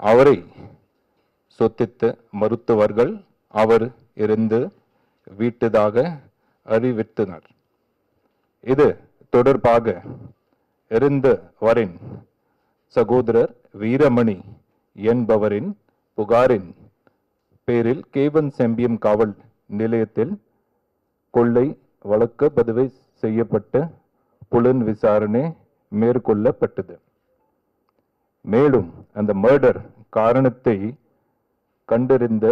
அவரை சொத்தித்த மருத்துவர்கள் அவர் இருந்து வீட்டதாக அறிவித்தனர். இது தொடர்பாக இருந்தவரின் சகோதரர் வீரமணி என்பவரின் புகாரின் பேரில் கேவன் செம்பியம் காவல் நிலையத்தில் கொள்ளை வழக்கு பதிவு செய்யப்பட்ட புலன் விசாரணை மேற்கொள்ளப்பட்டது. மேலும் அந்த மர்டர் காரணத்தை கண்டறிந்த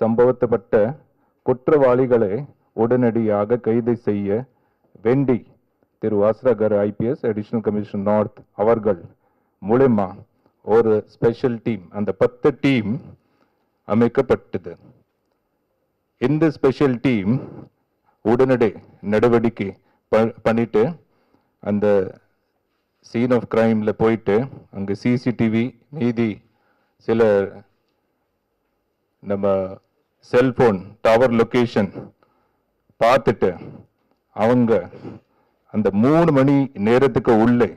சம்பவத்தப்பட்ட குற்றவாளிகளை உடனடியாக கைது செய்ய வேண்டி திரு வாசராகர் ஐபிஎஸ் அடிஷனல் கமிஷன் நார்த் அவர்கள் மூலமா ஒரு ஸ்பெஷல் டீம் அந்த பத்து டீம் அமைக்கப்பட்டது. இந்த ஸ்பெஷல் டீம் உடனடி நடவடிக்கை ப- பண்ணிட்டு அந்த சீன் ஆஃப் க்ரைமில் போயிட்டு அங்கே சிசிடிவி மீதி சில நம்ம செல்ஃபோன் டவர் லொக்கேஷன் பார்த்துட்டு அவங்க அந்த மூணு மணி நேரத்துக்கு உள்ளே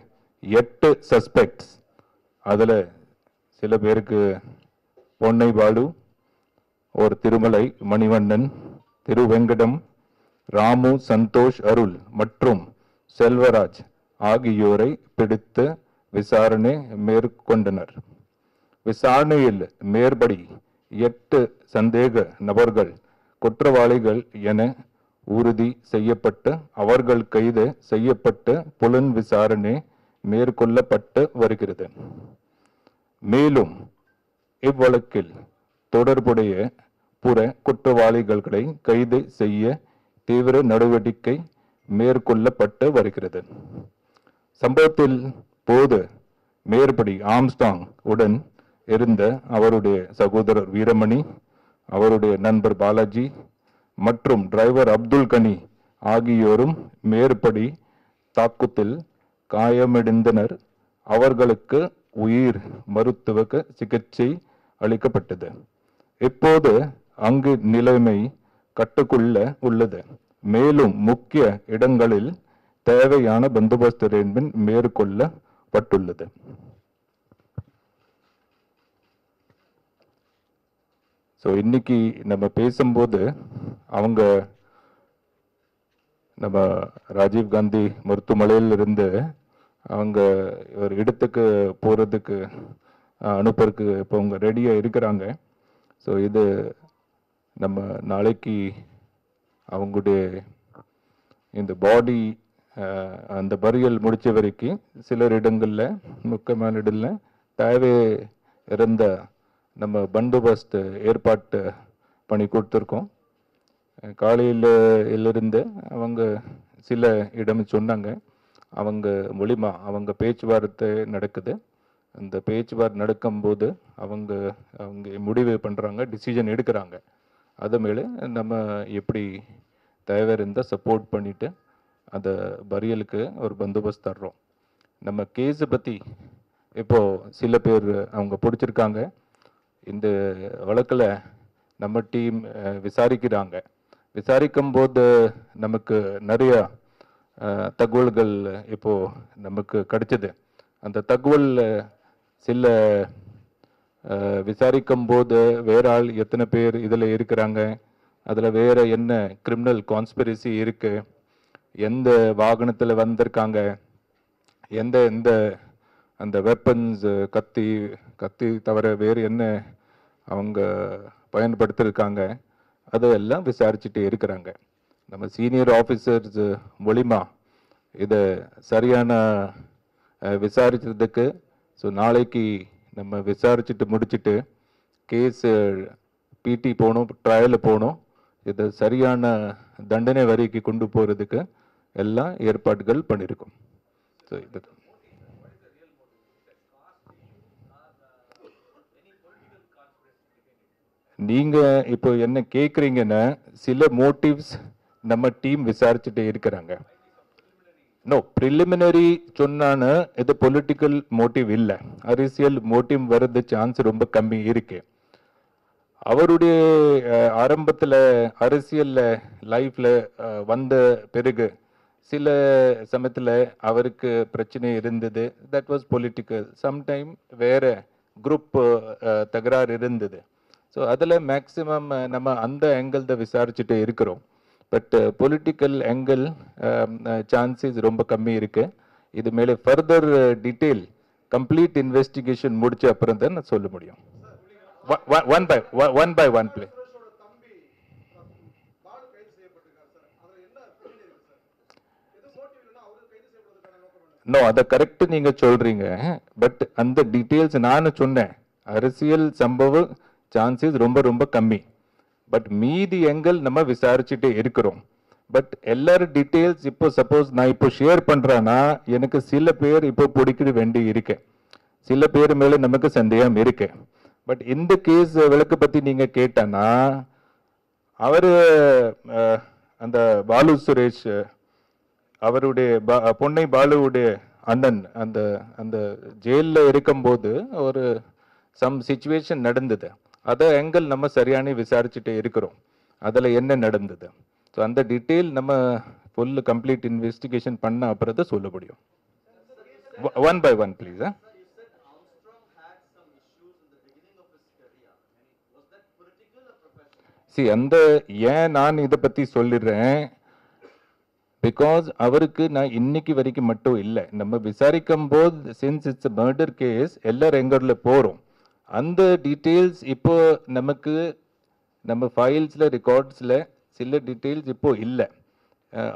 எட்டு சஸ்பெக்ட்ஸ் அதில் சில பேருக்கு பொன்னை பாலு ஒரு திருமலை மணிவண்ணன் திருவெங்கடம் ராமு சந்தோஷ் அருள் மற்றும் செல்வராஜ். ஆகியோரை பிடித்து விசாரணை மேற்கொண்டனர். விசாரணையில் மேற்படி எட்டு சந்தேக நபர்கள் குற்றவாளிகள் என உறுதி செய்யப்பட்டு அவர்கள் கைது செய்யப்பட்டு புலன் விசாரணை மேற்கொள்ளப்பட்டு வருகிறது. மேலும் இவ்வழக்கில் தொடர்புடைய புற குற்றவாளிகளை கைது செய்ய தீவிர நடவடிக்கை மேற்கொள்ளப்பட்டு வருகிறது. சம்பவத்தில் போது மேற்படி ஆம்ஸ்டாங் உடன் இருந்த அவருடைய சகோதரர் வீரமணி அவருடைய நண்பர் பாலாஜி மற்றும் டிரைவர் அப்துல் கனி ஆகியோரும் மேற்படி தாக்குத்தில் காயமடைந்தனர். அவர்களுக்கு உயிர் மருத்துவ சிகிச்சை அளிக்கப்பட்டது. இப்போது அங்கு நிலைமை கட்டுக்குள்ள உள்ளது. மேலும் முக்கிய இடங்களில் தேவையான பந்தோபஸ்து அரேஞ்ச்மெண்ட் மேற்கொள்ளப்பட்டுள்ளது. ஸோ இன்னைக்கு நம்ம பேசும்போது அவங்க நம்ம ராஜீவ் காந்தி மருத்துவமனையிலிருந்து அவங்க ஒரு இடத்துக்கு போகிறதுக்கு அனுப்புறதுக்கு இப்போ அவங்க ரெடியாக இருக்கிறாங்க. ஸோ இது நம்ம நாளைக்கு அவங்களுடைய இந்த பாடி அந்த பரியல் முடித்த வரைக்கும் சிலர் இடங்களில் முக்கியமான இடங்களில் தேவை இருந்த நம்ம பந்தோபஸ்த் ஏற்பாட்டு பண்ணி கொடுத்துருக்கோம். காலையில் இருந்து அவங்க சில இடம் சொன்னாங்க. அவங்க மூலிமா அவங்க பேச்சுவார்த்தை நடக்குது. அந்த பேச்சுவார்த்தை நடக்கும்போது அவங்க அவங்க முடிவு பண்ணுறாங்க டிசிஷன் எடுக்கிறாங்க. அது மேலே நம்ம எப்படி தேவை இருந்தால் சப்போர்ட் பண்ணிவிட்டு அந்த பரியலுக்கு ஒரு பந்தோபஸ்து தர்றோம். நம்ம கேஸை பற்றி இப்போ சில பேர் அவங்க பிடிச்சிருக்காங்க. இந்த வழக்கில் நம்ம டீம் விசாரிக்கிறாங்க. விசாரிக்கும் போது நமக்கு நிறைய தகவல்கள் இப்போது நமக்கு கிடைச்சது. அந்த தகவல் சில விசாரிக்கும் போது வேற ஆள் எத்தனை பேர் இதில் இருக்கிறாங்க? அதில் வேறு என்ன கிரிமினல் கான்ஸ்பிரசி இருக்குது எந்த வாகனத்தில் வந்திருக்காங்க? எந்த எந்த அந்த வெப்பன்ஸ் கத்தி கத்தி தவிர வேறு என்ன அவங்க பயன்படுத்தியிருக்காங்க அதையெல்லாம் விசாரிச்சுட்டு இருக்கிறாங்க. நம்ம சீனியர் ஆஃபீஸர்ஸ் மூலிமா இதை சரியான விசாரிச்சதுக்கு ஸோ நாளைக்கு நம்ம விசாரிச்சுட்டு முடிச்சுட்டு கேஸ் பிடி போகணும் ட்ரையல் போகணும் இதை சரியான தண்டனை வரிக்கு கொண்டு போகிறதுக்கு எல்லாம் ஏற்பாடுகள் பண்ணியிருக்கோம் ஸோ இது. நீங்கள் இப்போ என்ன கேட்குறீங்கன்னா சில மோட்டிவ்ஸ் நம்ம டீம் விசாரிச்சுட்டே இருக்கிறாங்க. நோ ப்ரிலிமினரி சொன்னான்னு இது பொலிட்டிக்கல் மோட்டிவ் இல்லை. அரசியல் மோட்டிவ் வர்றது சான்ஸ் ரொம்ப கம்மி இருக்கு. அவருடைய ஆரம்பத்தில் அரசியலில் லைஃப்பில் வந்த பிறகு சில சமயத்தில் அவருக்கு பிரச்சனை இருந்தது. தட் வாஸ் பொலிட்டிக்கல் சம்டைம் வேறு குரூப் தகராறு இருந்தது. ஸோ அதில் மேக்ஸிமம் நம்ம அந்த ஆங்கிள் தான் விசாரிச்சுட்டு இருக்கிறோம். பட் பொலிட்டிக்கல் ஆங்கிள் சான்சஸ் ரொம்ப கம்மி இருக்குது இது மேலே ஃபர்தர் டீட்டெயில் கம்ப்ளீட் இன்வெஸ்டிகேஷன் முடிச்ச அப்புறம் தான் நான் சொல்ல முடியும். One by one by one play சுரேஷோட தம்பி பாலு கைது செய்யப்பட்டிருக்காரு சார் அதுல என்ன பின்னணி இருக்கு சார் எது மோட்டிவ் இல்லைன்னா அவரு கைது செய்யப்படுறதுக்கான நோக்கம் என்ன நோ அதை கரெக்ட் நீங்க சொல்றீங்க. பட் அந்த டீட்டெயில்ஸ் நான் சொன்னேன். அரசியல் சம்பவ சான்சஸ் ரொம்ப ரொம்ப கம்மி. பட் மீதி எங்கள் நம்ம விசாரிச்சுட்டே இருக்கிறோம். பட் எல்லாரும் டீட்டெயில்ஸ் இப்போ சப்போஸ் நான் இப்போ ஷேர் பண்ணுறேன்னா எனக்கு சில பேர் இப்போ பிடிக்க வேண்டி இருக்கு. சில பேர் மேலே நமக்கு சந்தேகம் இருக்கு. பட் இந்த கேஸ் விளக்கு பற்றி நீங்கள் கேட்டனா அவர் அந்த பாலு சுரேஷ் அவருடைய பா- பொன்னை பாலுவுடைய அண்ணன் அந்த அந்த ஜெயிலில் இருக்கும்போது ஒரு சம் சுச்சுவேஷன் நடந்தது. அதை எங்கள் நம்ம சரியான விசாரிச்சுட்டு இருக்கிறோம். அதில் என்ன நடந்தது? ஸோ அந்த டீட்டெயில் நம்ம ஃபுல் கம்ப்ளீட் இன்வெஸ்டிகேஷன் பண்ண அப்புறம் தான் சொல்ல முடியும். ஒன் பை ஒன் ப்ளீஸ் ஆ? சி அந்த ஏன் நான் இதை பற்றி சொல்லிடுறேன்? பிகாஸ் அவருக்கு நான் இன்னைக்கு வரைக்கும் மட்டும் இல்லை. நம்ம விசாரிக்கும் போது சின்ஸ் இட்ஸ் மர்டர் கேஸ் எல்லா ரெங்கரில் போகிறோம் அந்த டீட்டெயில்ஸ் இப்போ நமக்கு நம்ம ஃபைல்ஸில் ரெக்கார்ட்ஸில் சில டீட்டெயில்ஸ் இப்போ இல்லை.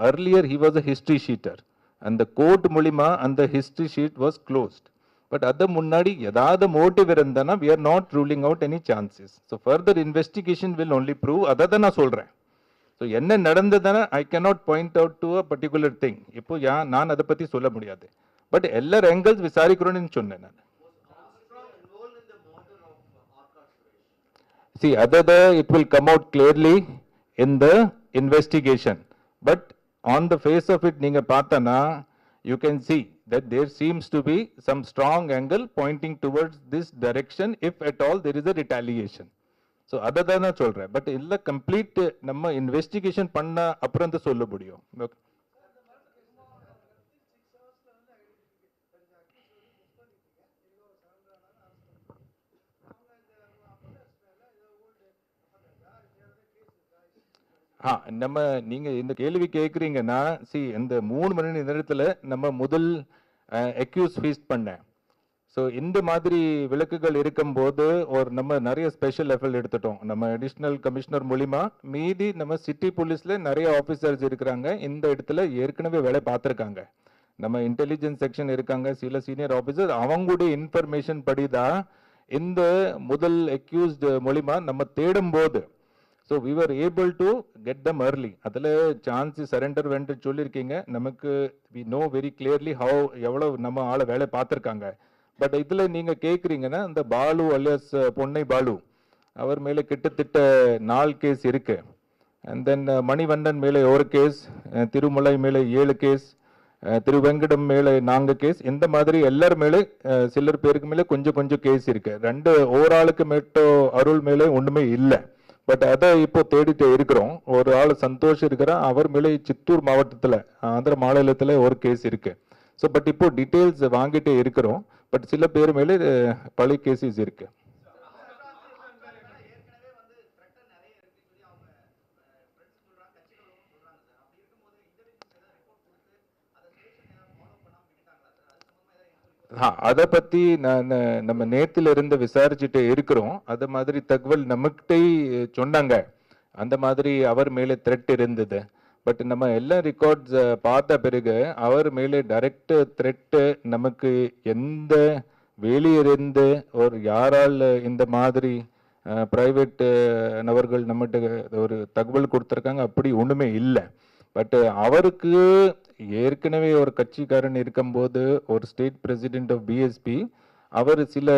Earlier he was a history sheeter அந்த கோர்ட் மூலிமா அந்த history sheet was closed but அது முன்னாடி ஏதாவது மோட்டிவ் இருந்தேன்னா we are not ruling out any chances so further investigation will only prove அதை தான் நான் சொல்கிறேன் ஸோ என்ன நடந்ததுன்னா I cannot point out to a particular thing இப்போ யா நான் அதை பற்றி சொல்ல முடியாது பட் எல்லார் ஆங்கிள்ஸ் விசாரிக்கிறோன்னு சொன்னேன் நான் see other it will come out clearly in the investigation but on the face of it நீங்கள் பார்த்தோன்னா you can see that there seems to be some strong angle pointing towards this direction if at all there is a retaliation. So அதை தான் நான் சொல்றேன். But இல்லை complete நம்ம investigation பண்ண அப்புறம் தான் சொல்ல முடியும். ஓகே ஆ நம்ம நீங்க இந்த கேள்வி கேட்குறீங்கன்னா சி இந்த மூணு மணி நேரத்துல நம்ம முதல் அக்யூஸ் ஃபீஸ் பண்ணேன். ஸோ இந்த மாதிரி விளக்குகள் இருக்கும்போது ஒரு நம்ம நிறைய ஸ்பெஷல் எஃபர்ட் எடுத்துட்டோம். நம்ம அடிஷ்னல் கமிஷனர் மூலிமா மீதி நம்ம சிட்டி போலீஸில் நிறைய ஆஃபீஸர்ஸ் இருக்கிறாங்க. இந்த இடத்துல ஏற்கனவே வேலை பார்த்துருக்காங்க. நம்ம இன்டெலிஜென்ஸ் செக்ஷன் இருக்காங்க. சில சீனியர் ஆஃபீஸர் அவங்களுடைய இன்ஃபர்மேஷன் படி தான் இந்த முதல் அக்யூஸ்டு மூலிமா நம்ம தேடும் போது so we are able to get them early அதில் சான்ஸ் சரண்டர் வேண்டு சொல்லியிருக்கீங்க. நமக்கு we know very clearly how எவ்வளோ நம்ம ஆளை வேலை பார்த்துருக்காங்க. பட் இதில் நீங்கள் கேட்குறீங்கன்னா இந்த பாலு அலியாஸ் பொன்னை பாலு அவர் மேலே கிட்டத்தட்ட நாலு கேஸ் இருக்கு. அண்ட் தென் மணிவண்ணன் மேலே ஒரு கேஸ் திருமலை மேலே ஏழு கேஸ் திரு வெங்கடம் மேலே நான்கு கேஸ் இந்த மாதிரி எல்லார் மேலே சிலர் பேருக்கு மேலே கொஞ்சம் கொஞ்சம் கேஸ் இருக்கு. ரெண்டு ஓராளுக்கு மேட்டோ அருள் மேலே ஒன்றுமே இல்லை. பட் அதை இப்போ தேடிட்டு இருக்கிறோம். ஒரு ஆள் சந்தோஷ் இருக்கிறான். அவர் மேலே சித்தூர் மாவட்டத்தில் ஆந்திர மாநிலத்தில் ஒரு கேஸ் இருக்கு. ஸோ பட் இப்போ டீட்டெயில்ஸ் வாங்கிட்டே இருக்கிறோம். பட் சில பேர் மேலே பழைய கேசஸ் இருக்கு. அதை பத்தி நான் நம்ம நேத்துல இருந்து விசாரிச்சுட்டு இருக்கிறோம். அது மாதிரி தகவல் நமக்கிட்டே சொன்னாங்க. அந்த மாதிரி அவர் மேலே த்ரெட் இருந்தது. பட் நம்ம எல்லா ரெக்கார்ட்ஸ் பார்த்த பிறகு அவர் மேலே டைரக்ட் த்ரெட்டு நமக்கு எந்த வெளியிருந்து ஒரு யாரால் இந்த மாதிரி ப்ரைவேட்டு நபர்கள் நம்மகிட்ட ஒரு தகவல் கொடுத்துருக்காங்க அப்படி ஒன்றுமே இல்லை. பட் அவருக்கு ஏற்கனவே ஒரு கட்சிக்காரன் இருக்கும்போது ஒரு ஸ்டேட் பிரசிடென்ட் ஆஃப் பிஎஸ்பி அவர் சில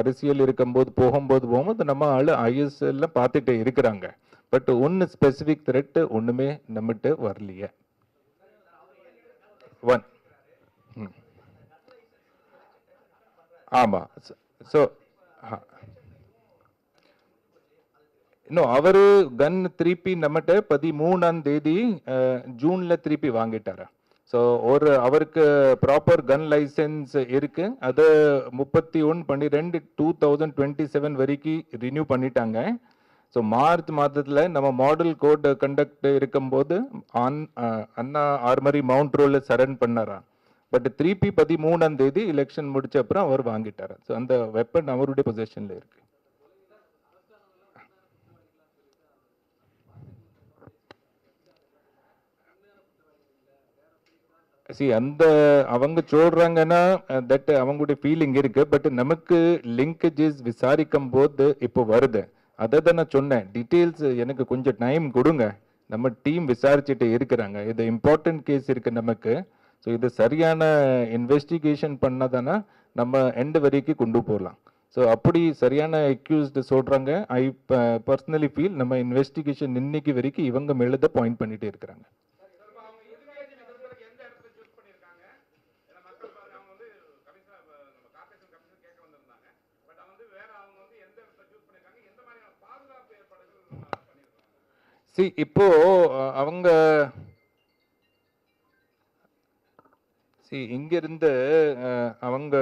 அரசியல் இருக்கும்போது போகும்போது போகும்போது நம்ம ஆள் ஐஎஸ்எல்லாம் பார்த்துட்டே இருக்கிறாங்க. பட் ஒன்று ஸ்பெசிஃபிக் த்ரெட்டு ஒன்றுமே நம்மகிட்ட வரலையே. ஒன் ஆமாம் ஸோ இன்னும் அவர் கன் திருப்பி நம்மகிட்ட பதிமூணாம் தேதி ஜூனில் திருப்பி வாங்கிட்டாரா. ஸோ ஒரு அவருக்கு ப்ராப்பர் கன் லைசன்ஸ் இருக்கு. அது முப்பத்தி ஒன்று பன்னிரெண்டு டூ தௌசண்ட் டுவெண்ட்டி செவன் வரைக்கும் ரினியூ பண்ணிட்டாங்க. ஸோ மார்ச் மாதத்தில் நம்ம மாடல் கோட் கண்டக்ட் இருக்கும்போது ஆன் அண்ணா ஆர்மரி மவுண்ட் ரோல சரண் பண்ணாரா? பட் திருப்பி பதிமூணாம் தேதி எலெக்ஷன் முடிச்ச அப்புறம் அவர் வாங்கிட்டார். ஸோ அந்த வெப்பன் அவருடைய பொசிஷனில் இருக்கு. சி அந்த அவங்க சொல்றாங்கன்னா தட் அவங்களுடைய ஃபீலிங் இருக்கு. பட் நமக்கு லிங்கேஜஸ் விசாரிக்கும் போது இப்போ வருது. அதை தான் நான் சொன்னேன். டீட்டெயில்ஸ் எனக்கு கொஞ்சம் டைம் கொடுங்க. நம்ம டீம் விசாரிச்சுட்டு இருக்கிறாங்க. இது இம்பார்ட்டன்ட் கேஸ் இருக்கு நமக்கு. ஸோ இது சரியான இன்வெஸ்டிகேஷன் பண்ணால் தானே நம்ம எண்டு வரைக்கும் கொண்டு போகலாம். ஸோ அப்படி சரியான அக்யூஸ்டு சொல்கிறாங்க ஐ பர்சனலி ஃபீல் நம்ம இன்வெஸ்டிகேஷன் இன்னைக்கு வரைக்கும் இவங்க மேலே தான் பாயிண்ட் பண்ணிகிட்டே இருக்கிறாங்க. சி இப்போ அவங்க சி இங்கிருந்து அவங்க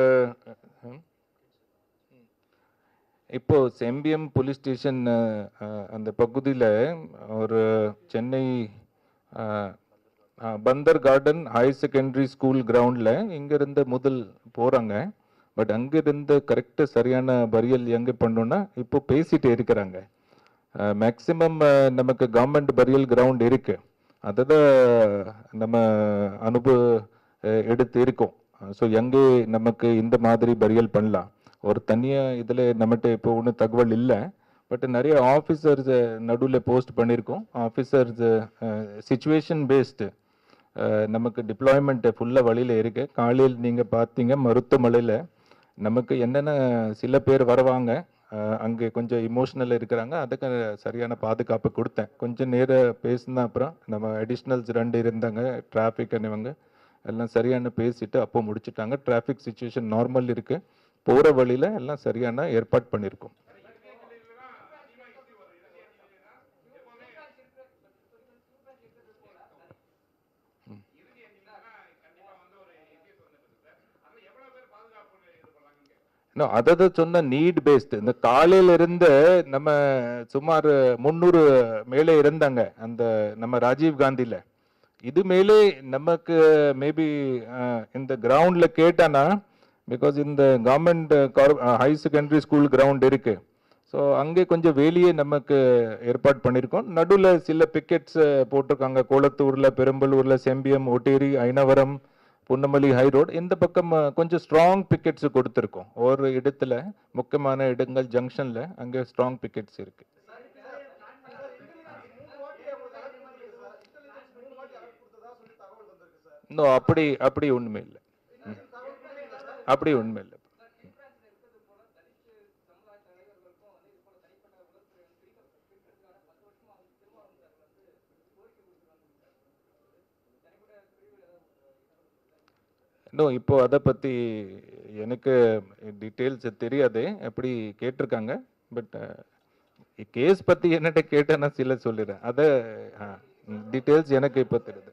இப்போ செம்பியம் போலீஸ் ஸ்டேஷன் அந்த பகுதியில் ஒரு Chennai Bunder garden higher secondary school கிரவுண்டில் இங்கேருந்து முதல் போகிறாங்க பட் அங்கேருந்து கரெக்டாக சரியான பரியல் எங்கே பண்ணோன்னா இப்போ பேசிகிட்டே இருக்கிறாங்க. மேக்சிமம் நமக்கு கவர்மெண்ட் பரியல் கிரவுண்ட் இருக்குது அதை தான் நம்ம அனுபவ எடுத்து இருக்கோம். ஸோ எங்கே நமக்கு இந்த மாதிரி பரியல் பண்ணலாம்? ஒரு தனியாக இதில் நம்மகிட்ட இப்போ ஒன்றும் தகவல் இல்லை. பட் நிறைய ஆஃபீஸர்ஸ் நடுவில் போஸ்ட் பண்ணியிருக்கோம். ஆஃபீஸர்ஸ் சுச்சுவேஷன் பேஸ்டு நமக்கு டிப்ளாய்மெண்ட் ஃபுல்லாக வழியில் இருக்குது காலையில் நீங்கள் பார்த்தீங்க மருத்துவமனையில் நமக்கு என்னென்ன சில பேர் வருவாங்க. அங்கே கொஞ்சம் இமோஷனல் இருக்கிறாங்க. அதுக்கு சரியான பாதுகாப்பு கொடுத்தேன். கொஞ்சம் நேரம் பேசின அப்புறம் நம்ம அடிஷ்னல்ஸ் ரெண்டு இருந்தாங்க. டிராஃபிக் இவங்க எல்லாம் சரியான பேசிட்டு அப்போ முடிச்சுட்டாங்க. டிராஃபிக் சுச்சுவேஷன் நார்மல் இருக்குது போகிற வழியில் எல்லாம் சரியான ஏற்பாடு பண்ணியிருக்கோம் இன்னும் அதை சொன்ன நீட் பேஸ்டு இந்த காலையில இருந்து நம்ம சுமார் முந்நூறு மேலே இருந்தாங்க அந்த நம்ம ராஜீவ் காந்தியில். இது மேலே நமக்கு மேபி இந்த கிரவுண்டில் கேட்டானா பிகாஸ் இந்த government high secondary school ground இருக்கு. ஸோ அங்கே கொஞ்சம் வெளியே நமக்கு ஏற்பாடு பண்ணியிருக்கோம் நடுவில் சில பிக்கெட்ஸ் போட்டிருக்காங்க. கோலத்தூரில் பெரம்பலூரில் செம்பியம் ஒட்டேரி ஐனவரம் புன்னமல்லி ஹை ரோடு இந்த பக்கம் கொஞ்சம் ஸ்ட்ராங் பிக்கெட்ஸ் கொடுத்துருக்கோம். ஒரு இடத்துல முக்கியமான இடங்கள் ஜங்ஷனில் அங்கே ஸ்ட்ராங் பிக்கெட்ஸ் இருக்குது இன்னும் அப்படி அப்படி உண்மை இல்லை. ம். அப்படி உண்மை இல்லை. இன்னும் இப்போ அதை பற்றி எனக்கு டீட்டெயில்ஸ் தெரியாது எப்படி கேட்டிருக்காங்க. பட் கேஸ் பற்றி என்னட்ட கேட்டேன் நான் சில சொல்லிடுறேன். அதை டீட்டெயில்ஸ் எனக்கு இப்போ தெரியுது.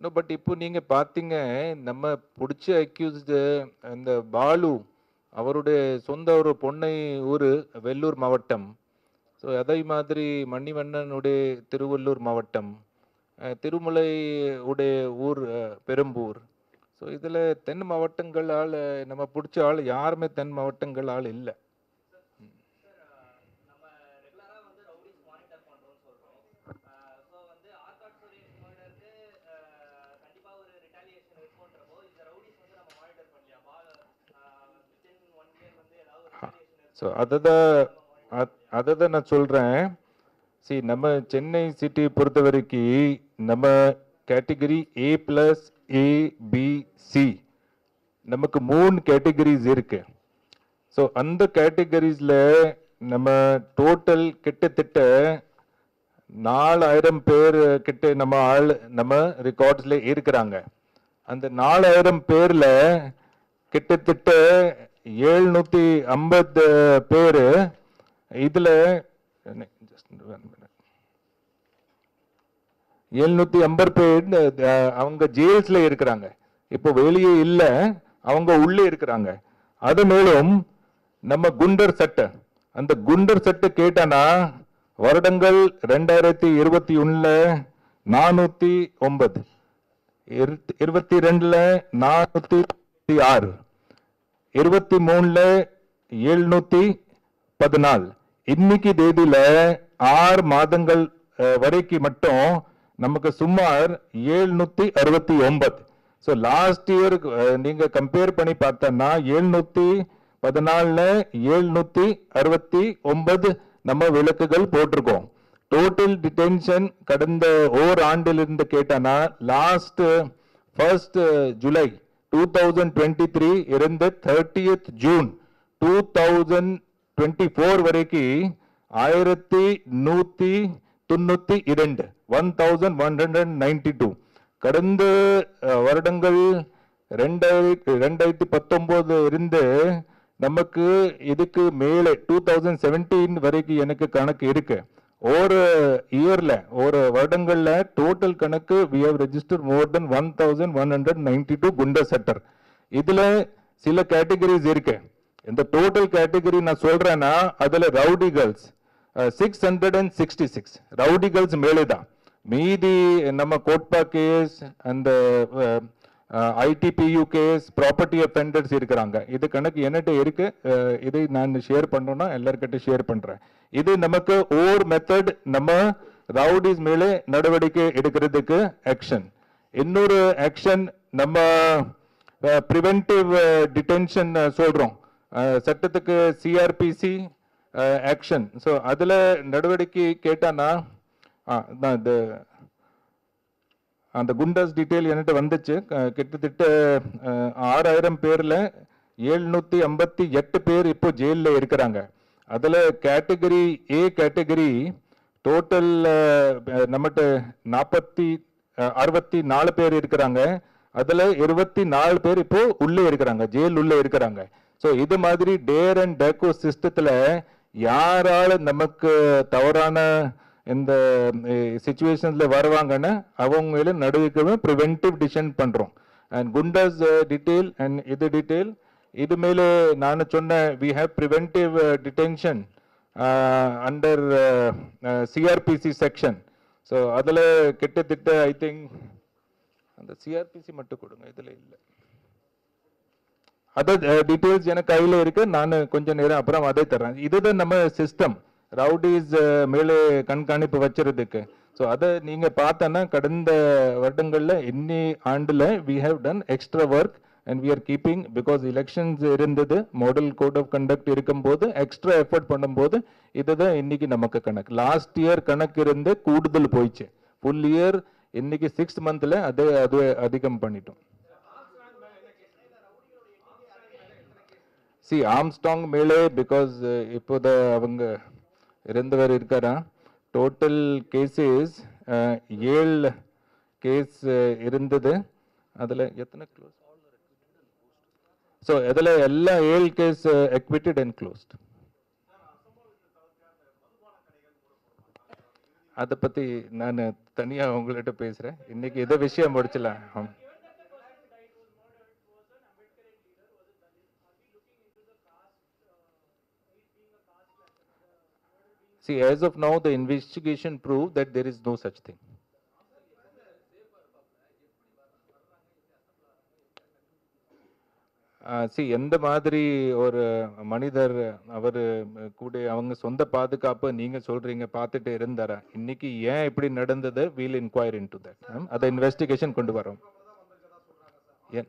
நோ பட் இப்போ நீங்க பாத்தீங்க நம்ம பிடிச்ச அக்யூஸ்டு அந்த பாலு அவருடைய சொந்த ஒரு பொன்னை ஊர் வெள்ளூர் மாவட்டம். ஸோ அதே மாதிரி மணிவண்ணனுடைய திருவள்ளூர் மாவட்டம் திருமலை உடைய ஊர் பெரம்பூர். ஸோ இதில் தென் மாவட்டங்கள் ஆள் நம்ம பிடிச்ச ஆள் யாருமே தென் மாவட்டங்கள் ஆள் இல்லை ஸோ அதை தான் அதை தான் நான் சொல்கிறேன் சி நம்ம சென்னை சிட்டி பொறுத்த வரைக்கும் நம்ம category A plus A B C நமக்கு மூணு கேட்டகரிஸ் இருக்கு. ஸோ அந்த கேட்டகரிஸில் நம்ம டோட்டல் கிட்டத்தட்ட நாலாயிரம் பேர் கிட்ட நம்ம ஆள் நம்ம ரெக்கார்ட்ஸில் இருக்கிறாங்க. அந்த நாலாயிரம் பேரில் கிட்டத்தட்ட ஏழ்நூற்றி ஐம்பது பேர் இதில் just one எழுநூத்தி ஐம்பது பேர் அவங்க ஜெயில்ஸ்ல இருக்கிறாங்க. இப்போ வெளியே இல்லை அவங்க உள்ளே இருக்கிறாங்க. அது மேலும் நம்ம குண்டர் சட்டை. அந்த குண்டர் சட்டை கேட்டானா வருடங்கள் ரெண்டாயிரத்தி இருபத்தி ஒன்றில் நானூற்றி ஒன்பது. இரு- இருபத்தி ரெண்டில் நானூற்றி ஆறு. இருபத்தி மூணில் எழுநூற்றி முப்பது நாள். இன்னைக்கு தேதியில ஆறு மாதங்கள் வரைக்கு மட்டும் நமக்கு சுமார் ஏழ்நூத்தி அறுபத்தி ஒன்பது. ஸோ லாஸ்ட் இயர் நீங்க கம்பேர் பண்ணி பார்த்தோம்னா ஏழ்நூத்தி பதினாலுல ஏழ்நூத்தி அறுபத்தி ஒன்பது நம்ம விளக்குகள் போட்டிருக்கோம். டோட்டல் டிடென்ஷன் கடந்த ஓர் ஆண்டிலிருந்து கேட்டானா last first July two thousand twenty three இருந்து thirtieth June two thousand twenty four வரைக்கும் ஆயிரத்தி நூற்றி தொண்ணூற்றி இரண்டு one thousand one hundred ninety two கடந்த வருடங்கள் ரெண்டாயிரத்தி ரெண்டாயிரத்தி பத்தொம்போது இருந்து நமக்கு இதுக்கு மேலே டூ தௌசண்ட் செவன்டீன் வரைக்கும் எனக்கு கணக்கு இருக்கு. ஒரு இயரில் ஒரு வருடங்களில் டோட்டல் கணக்கு we have register more than one thousand one hundred ninety two குண்டர் செட்டர். இதில் சில கேட்டகரிஸ் இருக்குது இந்த டோட்டல் கேட்டகரி நான் சொல்றேன்னா அதுல rowdy girls six hundred and sixty six rowdy girls மேலே தான் மீதி நம்ம கோட்பா கேஸ் அந்த ஐடிபியூ கேஸ் ப்ராப்பர்ட்டி அஃபெண்டர்ஸ் இருக்கிறாங்க. இது கணக்கு என்னட்ட இருக்கு. இதை நான் ஷேர் பண்ணோன்னா எல்லார்கிட்ட ஷேர் பண்றேன். இது நமக்கு ஓர் மெத்தட் நம்ம ரவுடிஸ் மேலே நடவடிக்கை எடுக்கிறதுக்கு ஆக்ஷன் இன்னொரு ஆக்ஷன் நம்ம ப்ரிவென்டிவ் டிடென்ஷன் சொல்றோம். சட்டத்துக்கு சிஆர்பிசி ஆக்ஷன் ஸோ அதில் நடவடிக்கை கேட்டான்னா இந்த அந்த குண்டாஸ் டீட்டெயில் என்கிட்ட வந்துச்சு. கிட்டத்தட்ட ஆறாயிரம் பேரில் ஏழ்நூற்றி ஐம்பத்தி எட்டு பேர் இப்போ ஜெயிலில் இருக்கிறாங்க. அதில் கேட்டகரி ஏ கேட்டகரி டோட்டல் நம்மகிட்ட நாற்பத்தி அறுபத்தி நாலு பேர் இருக்கிறாங்க. அதில் இருபத்தி நாலு பேர் இப்போ உள்ளே இருக்கிறாங்க ஜெயில் உள்ளே இருக்கிறாங்க. ஸோ இது மாதிரி டேர் அண்ட் டேக்கோ சிஸ்டத்தில் யாரால நமக்கு தவறான இந்த சுச்சுவேஷன்ஸில் வருவாங்கன்னு அவங்க மேல ப்ரிவென்டிவ் டிசிஷன் பண்ணுறோம் அண்ட் குண்டாஸ் டீட்டெயில் அண்ட் இது டீட்டெயில் இது மேல நான் சொன்ன we have preventive detention under CrPC section so அதில் கிட்டத்தட்ட ஐ திங்க் அந்த சிஆர்பிசி மட்டும் கொடுங்க இதில் இல்லை. அதர் டீட்டெயில்ஸ் uh, எனக்கு கையில் இருக்கு. நான் கொஞ்ச நேரம் அப்புறம் அதை தர்றேன். இதுதான் நம்ம சிஸ்டம் ரவுடிஸ் மேலே கண்காணிப்பு வச்சுறதுக்கு ஸோ அதை நீங்கள் பார்த்தோன்னா கடந்த வருடங்களில் இன்னி ஆண்டில் we have done extra work and we are keeping because elections இருந்தது. மாடல் கோட் ஆஃப் கண்டக்ட் இருக்கும்போது எக்ஸ்ட்ரா எஃபர்ட் பண்ணும்போது இதுதான் இன்னைக்கு நமக்கு கணக்கு. லாஸ்ட் இயர் கணக்கு இருந்து கூடுதல் போயிடுச்சு ஃபுல் இயர் இன்னைக்கு சிக்ஸ் மந்த்தில் அது அது அதிகம் பண்ணிட்டோம். சி ஆம்ஸ்டாங் மேலே பிகாஸ் uh, இப்போது அவங்க இறந்தவர் இருக்காரா? டோட்டல் கேசஸ் uh, ஏழு கேஸ் uh, இருந்தது. அதில் எத்தனை க்ளோஸ் ஸோ இதில் எல்லா ஏழு கேஸ் எக்விட்டட் அண்ட் க்ளோஸ்ட் அதை பற்றி நான் தனியாக உங்கள்கிட்ட பேசுகிறேன் இன்றைக்கி இதை விஷயம் முடிச்சலாம்? See, as of now, the investigation proved that there is no such thing. Uh, see எந்த மாதிரி ஒரு மனிதர் அவர் கூட அவங்க சொந்த பாதுகாப்பு நீங்க சொல்றீங்க பார்த்துட்டு இருந்தாரா? இன்னைக்கு ஏன் இப்படி நடந்தது? We'll enquire in to that அதை இன்வெஸ்டிகேஷன் கொண்டு வரோம். ஏன்?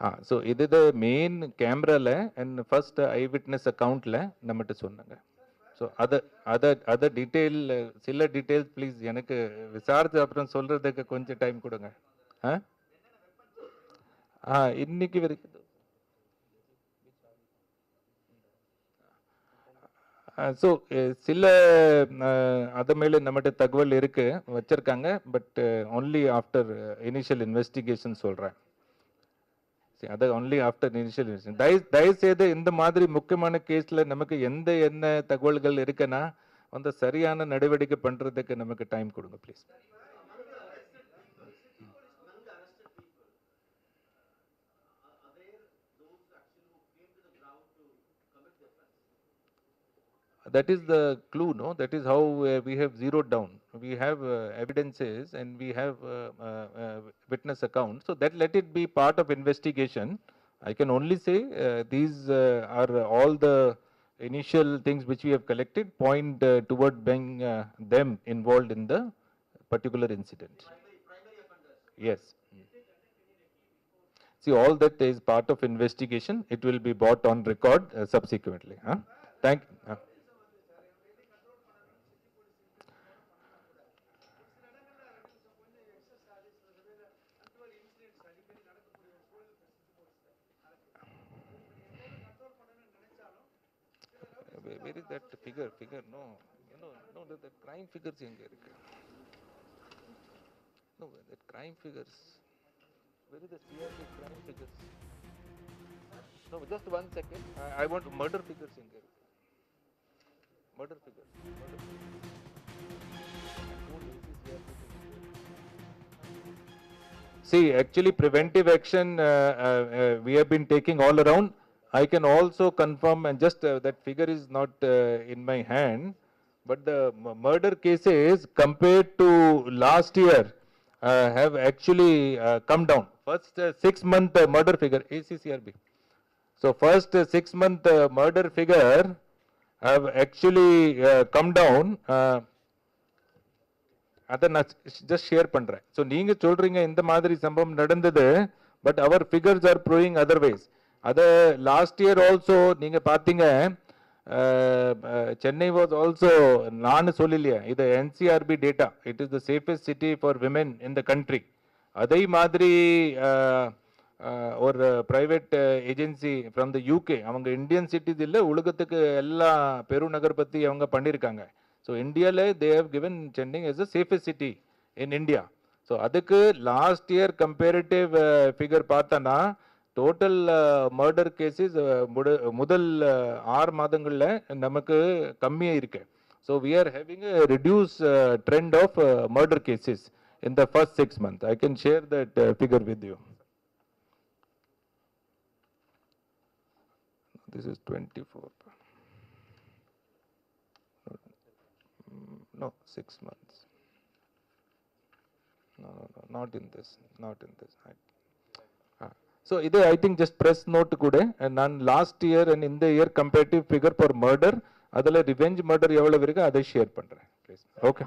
ஆ ஸோ இது மெயின் கேமரால அண்ட் ஃபர்ஸ்ட் ஐ விட்னஸ் அக்கவுண்ட்ல நம்மகிட்ட சொன்னாங்க. ஸோ அதை அதை அதை டீட்டெயில் சில டீட்டெயில்ஸ் ப்ளீஸ் எனக்கு விசாரித்து அப்புறம் சொல்கிறதுக்கு கொஞ்சம் டைம் கொடுங்க. ஆ? ஆ இன்னைக்கு வரைக்கும். ஸோ சில அது மேலே நம்மகிட்ட தகவல் இருக்குது வச்சுருக்காங்க but only after initial investigation சொல்கிறேன் அது ஒன்லி ஆஃப்டர் இனிஷியல் தயவு தயவுசெய்து இந்த மாதிரி முக்கியமான கேஸ்ல நமக்கு எந்த என்ன தகவல்கள் இருக்குன்னா வந்து சரியான நடவடிக்கை பண்றதுக்கு நமக்கு டைம் கொடுங்க please that is the clue no that is how uh, we have zeroed down we have uh, evidences and we have uh, uh, uh, witness accounts so that let it be part of investigation i can only say uh, these are all the initial things which we have collected point toward being them involved in the particular incident yes See, all that is part of investigation. It will be brought on record subsequently. Huh? Thank. Uh. Where where is that figure? Figure? No, you know, no, the, the crime figures எங்க இருக்கு? No, that crime figures. Where is the CRP crime figures? No, just one second. I, I want murder figures in there. Murder figures. Murder figures. And full ACCRP figures. See, actually, preventive action uh, uh, uh, we have been taking all around. I can also confirm, and just uh, that figure is not uh, in my hand, but the m- murder cases compared to last year uh, have actually uh, come down. First uh, six month uh, murder figure, ACCRB. So first uh, six month uh, murder figure have actually uh, come down. Uh, அதை நான் just share பண்றேன் so நீங்க சொல்றீங்க இந்த மாதிரி சம்பவம் நடந்தது but our figures R proving otherwise அதை லாஸ்ட் இயர் ஆல்சோ நீங்க பாத்தீங்க சென்னை வாஸ் ஆல்சோ நான் சொல்லலையே இது NCRB data it is the safest city for women in the country அதே மாதிரி ஒரு private agency from the UK அவங்க இந்தியன் சிட்டிஸ் இல்லை உலகத்துக்கு எல்லா பெருநகர் பற்றி அவங்க பண்ணியிருக்காங்க ஸோ இந்தியாவில் they have given Chennai is a safest city in India so அதுக்கு லாஸ்ட் இயர் கம்பேரிட்டிவ் ஃபிகர் பார்த்தோன்னா டோட்டல் மர்டர் கேசஸ் முதல் uh, ஆறு மாதங்களில் நமக்கு கம்மியாக இருக்கு so we are having reduce trend of murder cases in the first six month I can share that figure with you This is 24. Four No, six months. No, no, no, not in this, not in this. I- So இது I think just press note கூட. and நான் last year and இந்த year comparative figure for murder அதில் revenge murder எவ்வளவு இருக்கு அதை share பண்ணுறேன் please okay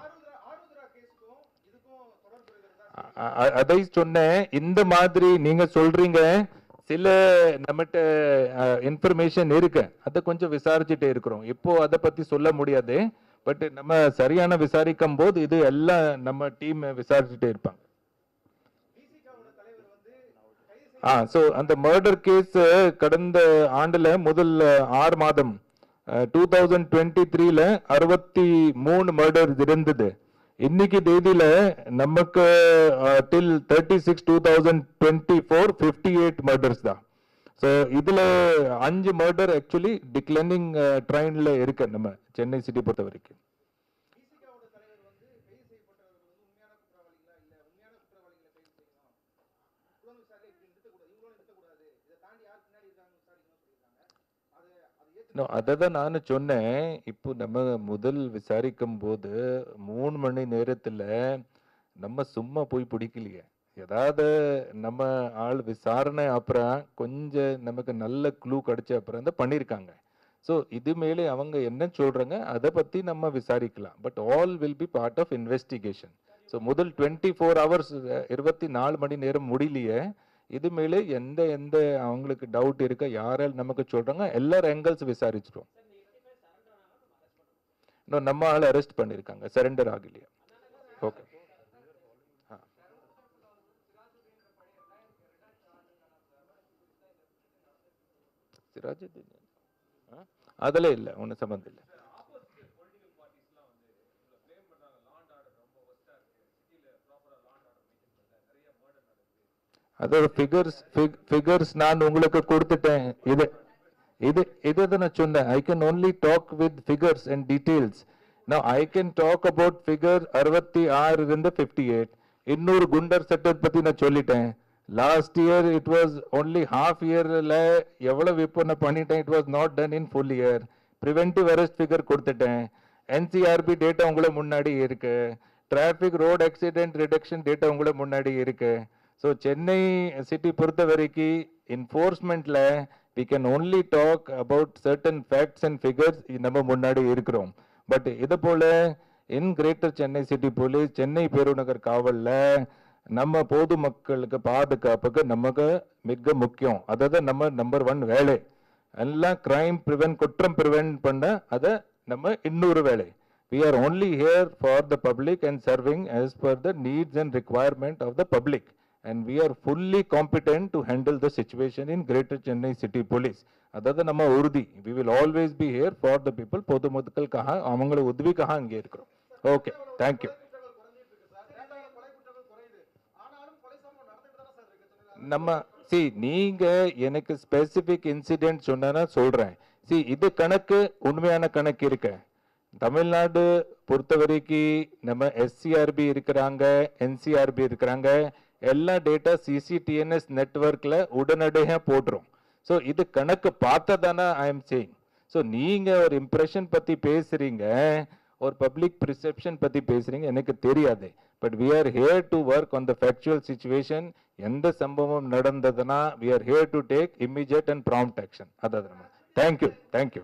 அதை சொன்னேன். இந்த மாதிரி நீங்க சொல்றீங்க சில நம்மகிட்ட இன்ஃபர்மேஷன் இருக்கு. அதை கொஞ்சம் விசாரிச்சுட்டே இருக்கிறோம். இப்போ அதை பத்தி சொல்ல முடியாது. பட் நம்ம சரியான விசாரிக்கும் போது இது எல்லாம் நம்ம டீம் விசாரிச்சுட்டே இருப்பாங்க பிசிகாவோட தலைவர் வந்து கைது ஆ ஸோ அந்த மர்டர் கேஸ் கடந்த ஆண்டில் முதல் ஆறு மாதம் டூ தௌசண்ட் டுவெண்ட்டி த்ரீல அறுபத்தி மூணு மர்டர் இருந்தது. இன்னைக்கு தேதியில நமக்கு till thirty six two thousand twenty four fifty eight murders தான். ஸோ இதில் அஞ்சு மர்டர் ஆக்சுவலி டிக்ளைனிங் ட்ரெயினில் இருக்கு நம்ம சென்னை சிட்டி பொறுத்த வரைக்கும் பிசிகாவோட தலைவர் வந்து கைது செய்யப்பட்டவர்கள் வந்து உண்மையான குற்றவாளிகளா இல்ல உண்மையான குற்றவாளிகளை கைது செய்யணும் புலன் விசாரணை இப்படி நிறுத்தக்கூடாது இவங்களும் நிறுத்தக்கூடாது இதை தாண்டி யார் பின்னாடி இருக்காங்க விசாரிக்கணும்னு சொல்லியிருக்காங்க அது இன்னும் அதை தான் நான் சொன்னேன். இப்போ நம்ம முதல் விசாரிக்கும் போது மூணு மணி நேரத்தில் நம்ம சும்மா போய் பிடிக்கலையே. ஏதாவது நம்ம ஆள் விசாரணை அப்புறம் கொஞ்சம் நமக்கு நல்ல க்ளூ கிடைச்ச அப்புறம் தான் பண்ணியிருக்காங்க. ஸோ இது மேலே அவங்க என்ன சொல்கிறாங்க அதை பற்றி நம்ம விசாரிக்கலாம். But all will be part of investigation so முதல் டுவெண்ட்டி ஃபோர் ஹவர்ஸ் இருபத்தி நாலு மணி நேரம் முடியலையே. இது மேலே எந்த எந்த அவங்களுக்கு டவுட் இருக்க யாரால் நமக்கு சொல்றாங்க எல்லாரும் ஆங்கிள்ஸ் விசாரிச்சிரும் இன்னும் நம்ம ஆள் அரெஸ்ட் பண்ணியிருக்காங்க சரண்டர் ஆகலையா. ஓகே சிராஜுதீன் அதில் இல்லை ஒன்றும் சம்மந்தம் இல்லை. அதாவது ஃபிகர்ஸ் ஃபிகர்ஸ் நான் உங்களுக்கு கொடுத்துட்டேன். இது இது இதை தான் நான் சொன்னேன். I can only talk with figures and details நான் I can talk about figure அறுபத்தி ஆறு இருந்து ஃபிஃப்டி எயிட் இன்னொரு குண்டர் செட்டப் பற்றி நான் சொல்லிட்டேன். Last year it was only half இயரில் எவ்வளவு இப்போ நான் பண்ணிட்டேன். It was not done in full year preventive arrest figure கொடுத்துட்டேன். என்சிஆர்பி டேட்டா உங்களை முன்னாடி இருக்கு. Traffic road accident reduction data உங்களை முன்னாடி இருக்குது ஸோ சென்னை சிட்டி பொறுத்த வரைக்கும் என்ஃபோர்ஸ்மெண்ட்டில் we can only talk about certain facts and figures நம்ம முன்னாடி இருக்கிறோம். பட் இதை போல் in greater Chennai city police Chennai பெருநகர் காவலில் நம்ம பொதுமக்களுக்கு பாதுகாப்புக்கு நமக்கு மிக முக்கியம். அதாவது நம்ம நம்பர் ஒன் வேலை. எல்லாம் கிரைம் ப்ரிவென்ட் குற்றம் ப்ரிவென்ட் பண்ண அதை நம்ம இன்னொரு வேலை. We are only here for the public and serving as per the needs and requirement of the public. And we are fully competent to handle the situation in greater chennai city police. அதாவது நம்ம உறுதி. We will always be here for the people பொதுமக்களுக்காக அவங்கள உதவிக்காக அங்கே இருக்கிறோம். Okay thank you நம்ம C நீங்க எனக்கு ஸ்பெசிபிக் இன்சிடென்ட் சொன்னா சொல்றேன். சி இது கணக்கு உண்மையான கணக்கு இருக்கு. தமிழ்நாடு பொறுத்த வரைக்கும் நம்ம எஸ்சிஆர்பி இருக்கிறாங்க என்சிஆர்பி இருக்கிறாங்க. எல்லா டேட்டா சிசிடிஎன்எஸ் நெட்ஒர்க்கில் உடனடியாக போட்டுரும். ஸோ இது கணக்கு பார்த்ததானே ஐ எம் சேயிங் ஸோ நீங்கள் ஒரு இம்ப்ரெஷன் பற்றி பேசுகிறீங்க ஒரு பப்ளிக் ப்ரிசெப்ஷன் பற்றி பேசுகிறீங்க எனக்கு தெரியாது. But we are here to work on the factual situation எந்த சம்பவம் நடந்ததுன்னா we are here to take immediate and prompt action அதாவது தேங்க்யூ தேங்க்யூ